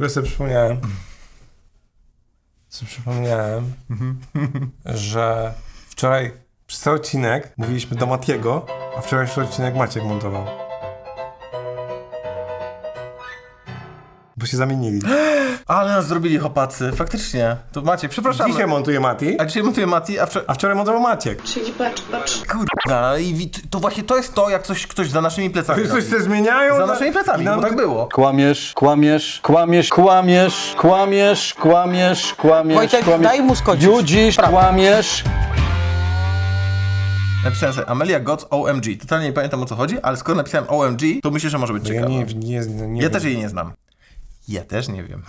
ogóle sobie przypomniałem, sobie przypomniałem, że wczoraj przez cały odcinek mówiliśmy do Matiego, a wczorajszy odcinek Maciek montował. Bo się zamienili. Ale nas zrobili chłopacy, faktycznie. To macie, przepraszam. Dzisiaj montuje Mati, A dzisiaj mówię Mati, a wczoraj... a wczoraj montował Maciek. Czyli patrz, patrz. Kurwa, i to właśnie to jest to, jak coś, ktoś za naszymi plecami Coś robi. się zmieniają? Za na- naszymi plecami, bo tak było. Kłamiesz, kłamiesz, kłamiesz, kłamiesz, kłamiesz, kłamiesz, kłamiesz, Wojtek, kłamiesz. daj mu skończyć. Judzisz, kłamiesz. Napisałem sobie Amelia Goc OMG. Totalnie nie pamiętam o co chodzi, ale skoro napisałem OMG, to myślę, że może być Ja ciekawe. nie, nie, nie, nie Ja też jej nie znam. Ja też nie wiem.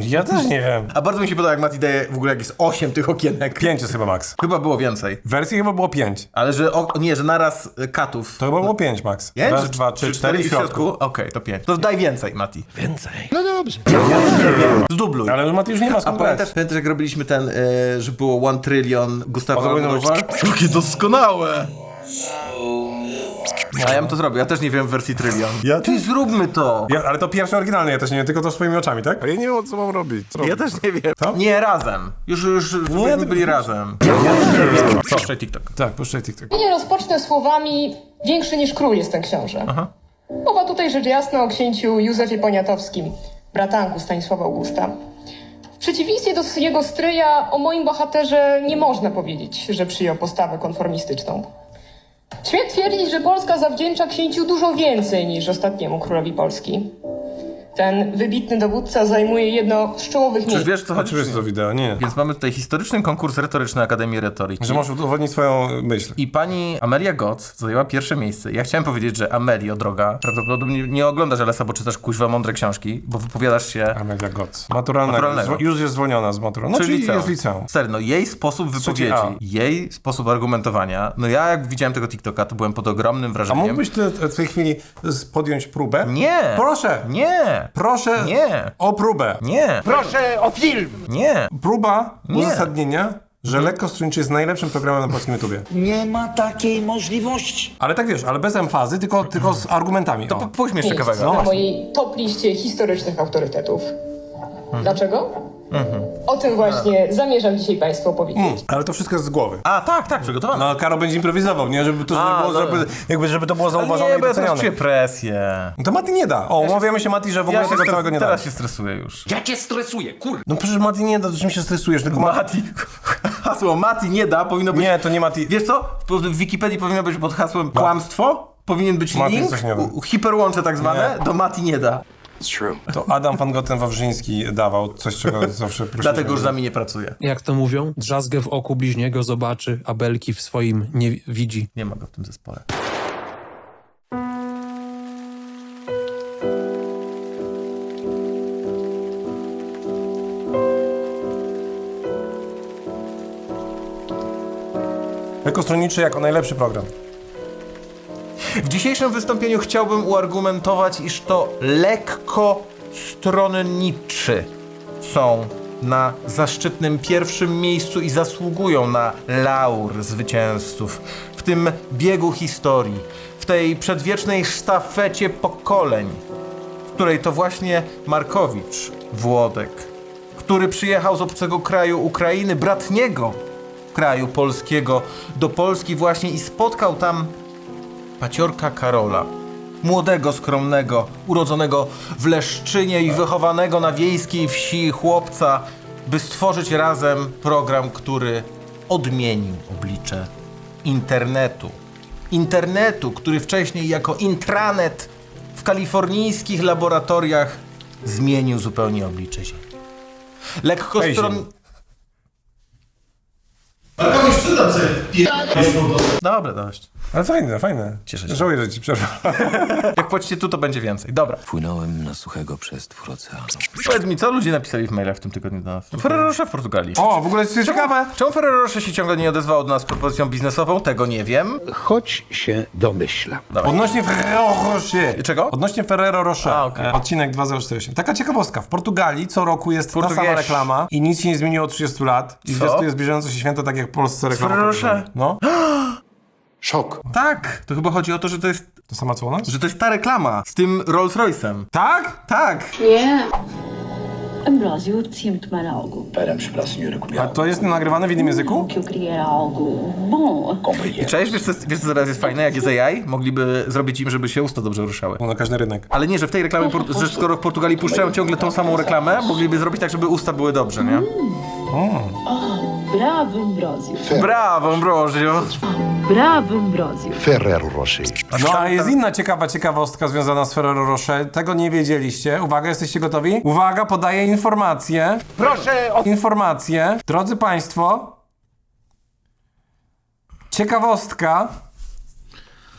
Ja też nie wiem. A bardzo mi się podoba, jak Mati daje w ogóle jakieś 8 tych okienek. Pięć jest chyba max. Chyba było więcej. W wersji chyba było pięć. Ale że, o, nie, że naraz y, katów. To chyba było pięć max. Pięć? Raz, dwa, trzy, cztery i w środku. Okej, to pięć. To daj więcej, Mati. Więcej. No dobrze. Zdubluj. Ale Mati już nie ma A skąd pamiętasz, brać. pamiętasz, jak robiliśmy ten, y, że było One Trillion Gustawa O, to powinno Almodovar? Jakie doskonałe! A ja bym to zrobił, ja też nie wiem w wersji Trillion. Ja Ty zróbmy to! Ja, ale to pierwsze oryginalne, ja też nie wiem, tylko to swoimi oczami, tak? A ja nie wiem, co mam robić. Co Ja też nie wiem. Nie, razem. Już, już, nie, byli razem. Co? Puszczaj TikTok. Tak, puszczaj TikTok. Nie rozpocznę słowami większy niż król jest ten książę. Mowa tutaj rzecz jasna o księciu Józefie Poniatowskim, bratanku Stanisława Augusta. W przeciwieństwie do jego stryja, o moim bohaterze nie można powiedzieć, że przyjął postawę konformistyczną. Śmiem twierdzić, że Polska zawdzięcza księciu dużo więcej niż ostatniemu królowi Polski. Ten wybitny dowódca zajmuje jedno z czołowych Czyż miejsc. wiesz, co chodzi? Oczywiście to wideo, nie. Więc mamy tutaj historyczny konkurs retoryczny Akademii Retoryki. Że możesz udowodnić swoją myśl. I pani Amelia Goc zajęła pierwsze miejsce. Ja chciałem powiedzieć, że Amelio, droga, prawdopodobnie nie oglądasz Elesa, bo czytasz kuźwa mądre książki, bo wypowiadasz się... Amelia. Maturalnego. Zwo- Już jest zwolniona z maturą. No, czyli jest liceum. Stary, no jej sposób wypowiedzi, A. jej sposób argumentowania, no ja jak widziałem tego TikToka, to byłem pod ogromnym A wrażeniem. mógłbyś ty w tej chwili z- podjąć próbę? Nie! Proszę! Nie! Proszę Nie! o próbę. Nie! Proszę o film! Nie! Próba Nie. uzasadnienia, że Lekko Struńczy jest najlepszym programem na polskim YouTubie. Nie ma takiej możliwości. Ale tak wiesz, ale bez emfazy, tylko, tylko z argumentami. To o. po- pójdź mi jeszcze kawałek. No na mojej top liście historycznych autorytetów. Dlaczego? O tym właśnie zamierzam dzisiaj Państwu opowiedzieć. Mm, ale to wszystko jest z głowy. A, tak, tak, przygotowane. No, Karo będzie improwizował, nie? Żeby to A, nie było, żeby, jakby, żeby to było zauważone nie, i bo ja teraz docenione. czuję presję. No to Mati nie da. O, umawiamy się Mati, że w ogóle się tego stres- całego nie da. Teraz się stresuję już. Ja cię stresuję, kur... No przecież Mati nie da, to czym się stresujesz? Tylko Mati... Mati, hasło Mati nie da, powinno być... Nie, to nie Mati. Wiesz co? W w Wikipedii powinno być pod hasłem kłamstwo, powinien być Mati link, coś nie da. u- hiperłącze tak zwane, Nie. do Mati nie da. To Adam van Goten Wawrzyński dawał coś, czego zawsze prosiliśmy. Dlatego już z nami nie pracuje. Jak to mówią? Drzazgę w oku bliźniego zobaczy, a belki w swoim nie widzi. Nie ma go w tym zespole. Lekko Stronniczy jako najlepszy program. W dzisiejszym wystąpieniu chciałbym uargumentować, iż to lekko stronniczy są na zaszczytnym pierwszym miejscu i zasługują na laur zwycięzców. W tym biegu historii, w tej przedwiecznej sztafecie pokoleń, w której to właśnie Markowicz, Włodek, który przyjechał z obcego kraju Ukrainy, bratniego kraju polskiego, do Polski właśnie i spotkał tam paciorka Karola. Młodego, skromnego, urodzonego w Leszczynie i wychowanego na wiejskiej wsi chłopca, by stworzyć razem program, który odmienił oblicze internetu. Internetu, który wcześniej jako intranet w kalifornijskich laboratoriach zmienił zupełnie oblicze Ziemi. Lekko Hej, stron... Ziemi. Dobra, dość. Ale fajne, fajne. Cieszę się. Żałuję, że ci przerwałem. Jak płacicie tu, to będzie więcej. Dobra. Płynąłem na suchego przestwór oceanu. Powiedz mi, co ludzie napisali w mailach w tym tygodniu do nas? Ferrero Rocher w Portugalii. O, w ogóle jest ciekawe. Czemu Ferrero Rocher się ciągle nie odezwał do nas z propozycją biznesową? Tego nie wiem. Choć się domyślam. Odnośnie Ferrero Rocher. Czego? Odnośnie Ferrero Rocher. A, okej. E, Odcinek 2048. Taka ciekawostka. W Portugalii co roku jest ta sama reklama i nic się nie zmieniło od 30 lat. I Co? zwiastuje zbliżające się święto, tak jak w Polsce reklama. Ferrero Rocher? No. Szok. Tak, to chyba chodzi o to, że to jest, To sama co u nas? że to jest ta reklama z tym Rolls Royce'em. Tak? Tak. Nie. Brasil, eu em algo. Esperamos para a senhora A to jest nagrywane w innym języku? Que eu queria era algo bom. I cześć, wiesz co, wiesz co teraz jest fajne? Jak jest AI, mogliby zrobić im, żeby się usta dobrze ruszały. No, na każdy rynek. Ale nie, że w tej reklamie, por- że skoro w Portugalii puszczają ciągle tą samą reklamę, mogliby zrobić tak, żeby usta były dobrze, nie? Bravo, Ambrósio. Brawo, Ambrosio! Bravo, Ambrósio. Ferrero Rocher. No ale jest inna ciekawa ciekawostka związana z Ferrero Rocher. Tego nie wiedzieliście. Uwaga, jesteście gotowi? Uwaga, podaję informację. Proszę o... Informację. Drodzy Państwo, ciekawostka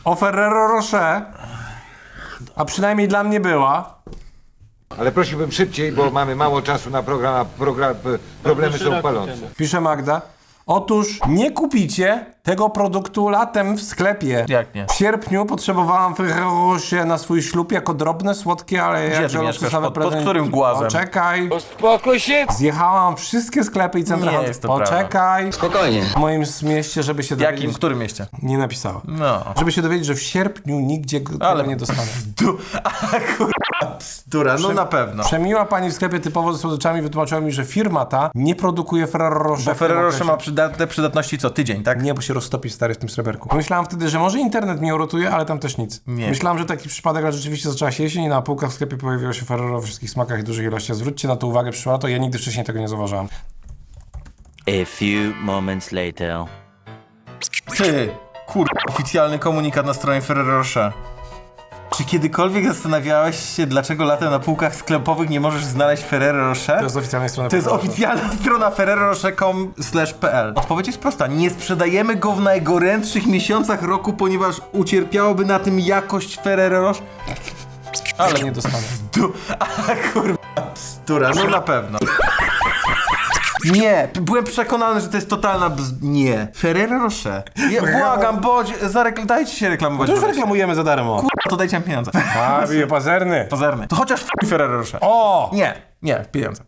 o Ferrero Rocher, a przynajmniej dla mnie była. Ale prosiłbym szybciej, bo mamy mało czasu na program, a program, problemy są palące. Pisze Magda. Otóż nie kupicie tego produktu latem w sklepie. Jak nie? W sierpniu potrzebowałam Ferrero Rocher na swój ślub jako drobne, słodkie, ale Gdzie jakże ty mieszkasz? luksusowe Pod- pod prezenty. którym głazem? Poczekaj. Uspokój się! Zjechałam wszystkie sklepy i centra Nie jest to prawda. Poczekaj. Spokojnie. W moim mieście, żeby się W jakim? dowiedzieć... W którym mieście? Nie napisała. No. Żeby się dowiedzieć, że w sierpniu nigdzie go Ale- tego nie dostanę. Du- A kurwa, bzdura, no na pewno. Przemiła pani w sklepie typowo ze słodyczami wytłumaczyła mi, że firma ta nie produkuje Ferrero Rocher. Bo Ferrero Rocher ma przydatne przydatności co, tydzień, tak? Nie, bo się roztopi stary w tym sreberku. Myślałam wtedy, że może internet mnie uratuje, ale tam też nic. Nie. Myślałam, że taki przypadek, ale rzeczywiście zaczęła się jesień i na półkach w sklepie pojawiło się Ferrero w wszystkich smakach i dużych ilościach. Zwróćcie na to uwagę, przyszło lato, ja nigdy wcześniej tego nie zauważyłam. A few moments later. Ty, kurwa, oficjalny komunikat na stronie Ferrero Rocher. Czy kiedykolwiek zastanawiałeś się, dlaczego latem na półkach sklepowych nie możesz znaleźć Ferrero Rocher? To jest z oficjalnej strony To jest oficjalna strona ferrerorocher.com/pl. Odpowiedź jest prosta. Nie sprzedajemy go w najgorętszych miesiącach roku, ponieważ ucierpiałoby na tym jakość Ferrero Rocher. Ale nie dostanę. Tu, a kurwa, bzdura, no na pewno. Nie, byłem przekonany, że to jest totalna bz... Nie. Ferrero Rocher. Ja, błagam, bądź, zarekl- dajcie się reklamować. To już reklamujemy za darmo. Kurwa, to dajcie nam pieniądze. A, bije pazerny. Pozerny. To chociaż f- Ferrero Rocher. O! Nie, nie, pieniądze.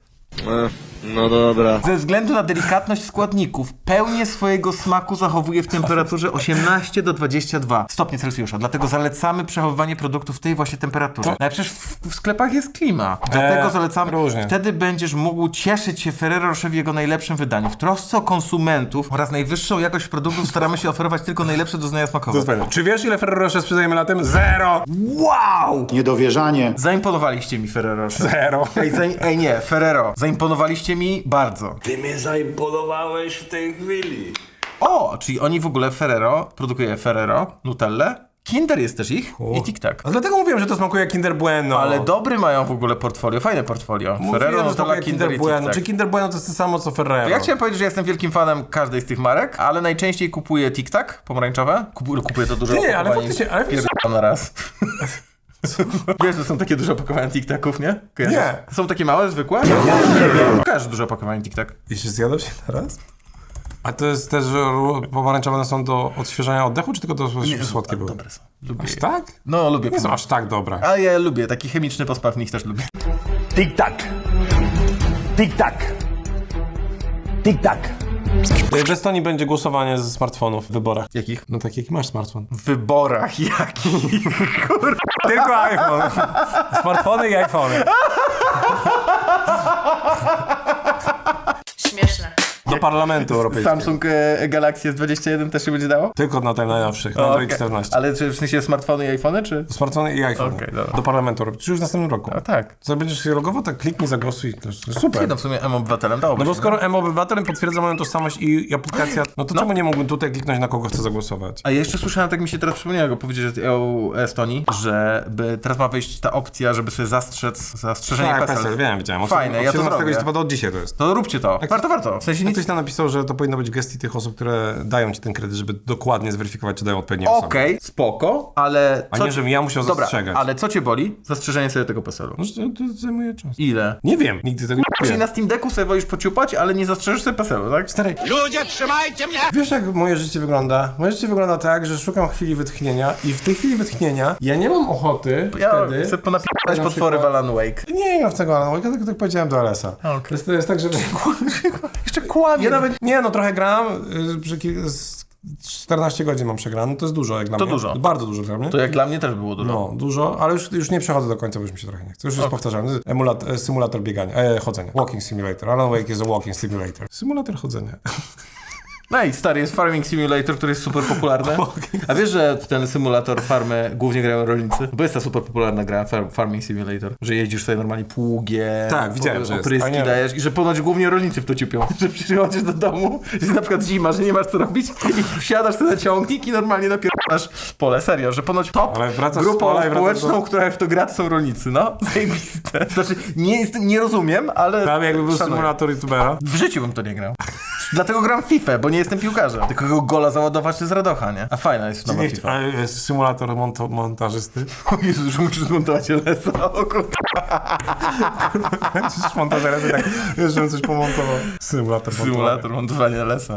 No dobra. Ze względu na delikatność składników, pełnię swojego smaku zachowuje w temperaturze 18 do 22 stopnie Celsjusza. Dlatego zalecamy przechowywanie produktów w tej właśnie temperaturze. No ale przecież w, w sklepach jest klima. Dlatego Eee, zalecamy. różnie. Wtedy będziesz mógł cieszyć się Ferrero Rocher w jego najlepszym wydaniu. W trosce o konsumentów oraz najwyższą jakość produktów staramy się oferować tylko najlepsze doznania smakowe. Czy wiesz, ile Ferrero Rocher sprzedajemy latem? Zero! Wow! Niedowierzanie. Zaimponowaliście mi Ferrero Rocher. Zero. Ej, ej nie, Ferrero. Zaimponowaliście mi bardzo. Ty mnie zaimponowałeś w tej chwili. O, czyli oni w ogóle Ferrero, produkuje Ferrero, Nutelle, Kinder jest też ich i Tic Tac. A dlatego mówiłem, że to smakuje jak Kinder Bueno. Ale dobry mają w ogóle portfolio, fajne portfolio. Mówiłem, Ferrero, że Nutella, smakuje Kinder, Kinder i Bueno. Tac. Czy Kinder Bueno to jest to samo co Ferrero? Ja chciałem powiedzieć, że jestem wielkim fanem każdej z tych marek, ale najczęściej kupuję Tic Tac pomarańczowe. Kupuję, kupuję to duże Ty, ale opakowanie faktycznie, ale wiesz- pierdam na raz. Wiesz, że są takie duże opakowania Tic Taców, nie? Kojarzysz? Nie. Są takie małe, zwykłe? Nie wiem. Kojarzysz duże opakowanie Tic Tac? Jeśli zjadł się teraz? A to jest też, że pomarańczowe są do odświeżania oddechu, czy tylko do słodkie były? Dobre są. Lubię Aż je. tak? No, lubię. Nie są aż tak dobre. A ja lubię, taki chemiczny pospaw nich też lubię. Tik-tak. Tik-tak. Tik-tak. W Estonii będzie głosowanie ze smartfonów w wyborach. Jakich? No tak, jaki masz smartfon? W wyborach jakich? Tylko iPhone. Smartfony i iPhony. Parlamentu Europejskiego. Samsung e, Galaxy S21 też się będzie dało? Tylko na tym najnowszych, na O, Android okej. 14. Ale czy w sensie smartfony i iPhony, czy? Smartfony i iPhone. Dobra. Do Parlamentu Europejskiego. Czy już w następnym roku. A tak. Co będziesz się logował, tak kliknij, zagłosuj. Super. Nie, no w sumie M-Obywatelem dałoby No bo skoro M-Obywatelem potwierdza moją tożsamość i aplikacja, no to czemu nie mógłbym tutaj kliknąć na kogo chcę zagłosować? A ja jeszcze słyszałem, tak mi się teraz przypomniało, go powiedzieć że o Estonii, żeby teraz ma wejść ta opcja, żeby sobie zastrzec zastrzeżenie Tak, PESEL. PESEL, wiem, widziałem. Fajne, ja to 17 zrobię. listopada od dzisiaj to jest. To róbcie to. Warto, warto. W sensie nic... Napisał, że to powinno być w gestii tych osób, które dają ci ten kredyt, żeby dokładnie zweryfikować, czy dają odpowiednie osoby. Okej, spoko, ale... A nie, ci- żebym ja musiał Dobra, zastrzegać. ale co cię boli? Zastrzeżenie sobie tego PESEL-u. No, to, to zajmuje czas. Ile? Nie wiem, nigdy tego nie Czyli na Steam Decku sobie wolisz pociupać, ale nie zastrzeżysz sobie PESEL-u, tak? Stary, Ludzie, trzymajcie mnie! wiesz jak moje życie wygląda? Moje życie wygląda tak, że szukam chwili wytchnienia i w tej chwili wytchnienia ja nie mam ochoty Ja wtedy... chcę ponapierać na potwory w Alan Wake. Nie gram w tego Alan Wake'a, tylko tak powiedziałem do LS-a. To, jest, to jest tak, że... Jeszcze Ja nawet... Nie, no trochę gram, y, przy kil- z 14 godzin mam przegrane, to jest dużo jak dla To mnie. dużo. Bardzo dużo dla mnie. To jak dla mnie też było dużo. No, dużo, ale już, już nie przechodzę do końca, bo już mi się trochę nie chce. Już jest powtarzane. Emulat, e, symulator biegania, e, chodzenia. Walking simulator. Alan Wake a walking simulator. Symulator chodzenia. No i stary, jest Farming Simulator, który jest super popularny. A wiesz, że ten symulator farmy głównie grają rolnicy? Bo jest ta super popularna gra, far Farming Simulator. Że jeździsz sobie normalnie pługiem, Tak, widziałem, że jest. opryski nie- dajesz i że ponoć głównie rolnicy w to ciupią. Że przychodzisz do domu, jest na przykład zima, że nie masz co robić i wsiadasz sobie na ciągnik i normalnie napierasz pole. Serio, że ponoć top grupą społeczną, do- która w to gra, to są rolnicy, no. Zajebiste. Znaczy, nie, jest, nie rozumiem, ale Prawie jakby był symulator youtubera. W życiu bym to nie grał. Dlatego gram w FIFA, bo nie jestem piłkarzem. Tylko go gola załadować to jest radocha, nie? A fajna jest nowa FIFA. ale jest symulator montażysty. O Jezu, że musisz zmontować LS-a. O. Będziesz montażerem, tak, wiesz, żebym coś pomontował. Symulator Symulator montowania LS-a.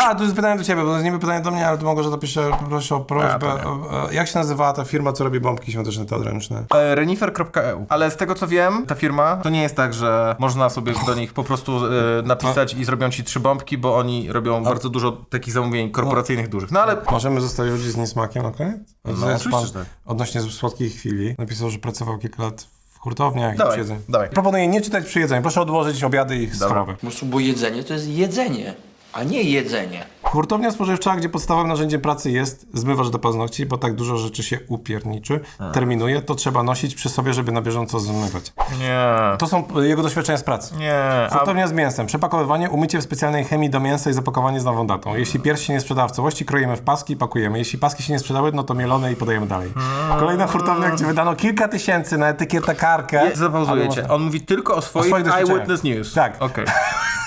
A, tu jest pytanie do ciebie, bo to jest niby pytanie do mnie, ale to mogę, że dopiszę, poproszę o prośbę. O, o, Jak się nazywała ta firma, co robi bombki świąteczne teodręczne? E, Renifer.eu. Ale z tego co wiem, ta firma, to nie jest tak, że można sobie do nich po prostu e, napisać i zrobią ci trzy bombki, bo oni robią bardzo dużo takich zamówień korporacyjnych dużych. No ale Możemy zostawić ludzi z niesmakiem na koniec? No, oczywiście, pan tak. Odnośnie słodkiej chwili napisał, że pracował kilka lat w hurtowniach i Dawaj, jedzeniu. dawaj. Proponuję nie czytać przy jedzeniu. Proszę odłożyć obiady i sprawy. Po prostu, bo jedzenie to jest jedzenie, a nie jedzenie. Hurtownia spożywcza, gdzie podstawowym narzędziem pracy jest zmywacz do paznokci, bo tak dużo rzeczy się upierniczy, terminuje, to trzeba nosić przy sobie, żeby na bieżąco zmywać. nie. To są jego doświadczenia z pracy. Nie. A, Hurtownia z mięsem. Przepakowywanie, umycie w specjalnej chemii do mięsa i zapakowanie z nową datą. Jeśli pierś się nie sprzeda w całości, kroimy w paski i pakujemy. Jeśli paski się nie sprzedały, no to mielone i podajemy dalej. Kolejna hurtownia, gdzie wydano kilka tysięcy na etykietę karkę. je, zapauzuję ale cię. można- On mówi tylko o swoich, swoich doświadczeniach. Eyewitness News. Tak. Okej.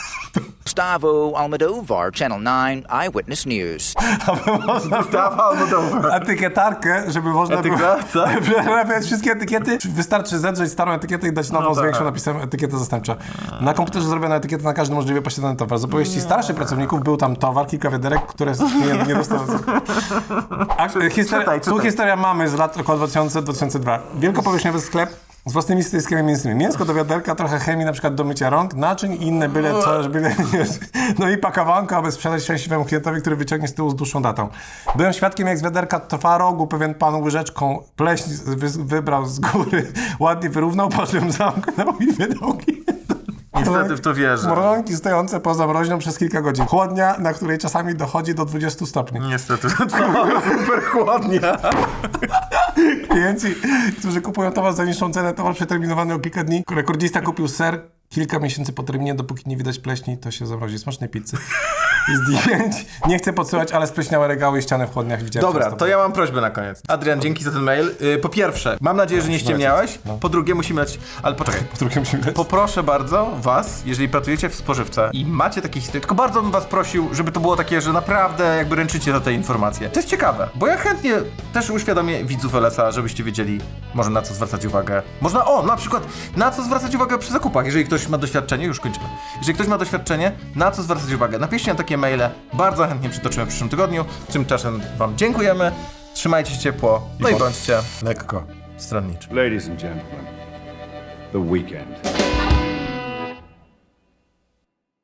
Gustavo Almodovar, Channel 9 Eyewitness News. Gustavo Almodovar. Etykietarkę, żeby można było Etykieta, co? przerabiać wszystkie etykiety. Wystarczy zedrzeć starą etykietę i dać nową No z tak. większą napisem etykieta zastępcza. Na komputerze zrobiono etykietę na każdy możliwy posiadany towar. Z opowieści starszych pracowników był tam towar, kilka wiaderek, które nie, nie dostał. A, historia, Czytaj, Tu historia mamy z lat około 2000-2002. Wielkopowierzchniowy sklep z własnymi stoiskami mięsnymi. Mięsko do wiaderka, trochę chemii, na przykład do mycia rąk, naczyń i inne byle co, żeby... No i pakowanko, aby sprzedać szczęśliwemu klientowi, który wyciągnie z tyłu z dłuższą datą. Byłem świadkiem, jak z wiaderka twarogu pewien pan łyżeczką pleśń wy, wybrał z góry, ładnie wyrównał, po czym zamknął i wydał Niestety w to wierzę. Mrożonki stojące poza mroźnią przez kilka godzin. Chłodnia, na której czasami dochodzi do 20 stopni. Niestety. Super chłodnia. Klienci, którzy kupują towar za niższą cenę, towar przeterminowany o kilka dni. Rekordzista kupił ser kilka miesięcy po terminie, dopóki nie widać pleśni, to się zamrozi. Smacznej pizzy. Zdjęć. Nie chcę podsyłać, ale spleśniałe regały i ściany w chłodniach widziałem Dobra, to ja mam prośbę na koniec. Adrian, dzięki za ten mail. Yy, po pierwsze, mam nadzieję, że nie ściemniałeś. Po drugie, musimy lecieć. Ale poczekaj. Po drugie musimy lecieć. Poproszę bardzo was, jeżeli pracujecie w spożywce i macie takie historie, tylko bardzo bym was prosił, żeby to było takie, że naprawdę jakby ręczycie za te informacje. To jest ciekawe, bo ja chętnie też uświadomię widzów LSA, żebyście wiedzieli może na co zwracać uwagę. Można, o, na przykład, na co zwracać uwagę przy zakupach, jeżeli ktoś ma doświadczenie, już kończymy. Jeżeli ktoś ma doświadczenie, na co zwracać uwagę. Napiszcie na takie maile, bardzo chętnie przytoczymy w przyszłym tygodniu. Tymczasem wam dziękujemy, trzymajcie się ciepło, no i bądźcie Lekko. stronniczy. Ladies and gentlemen, the weekend.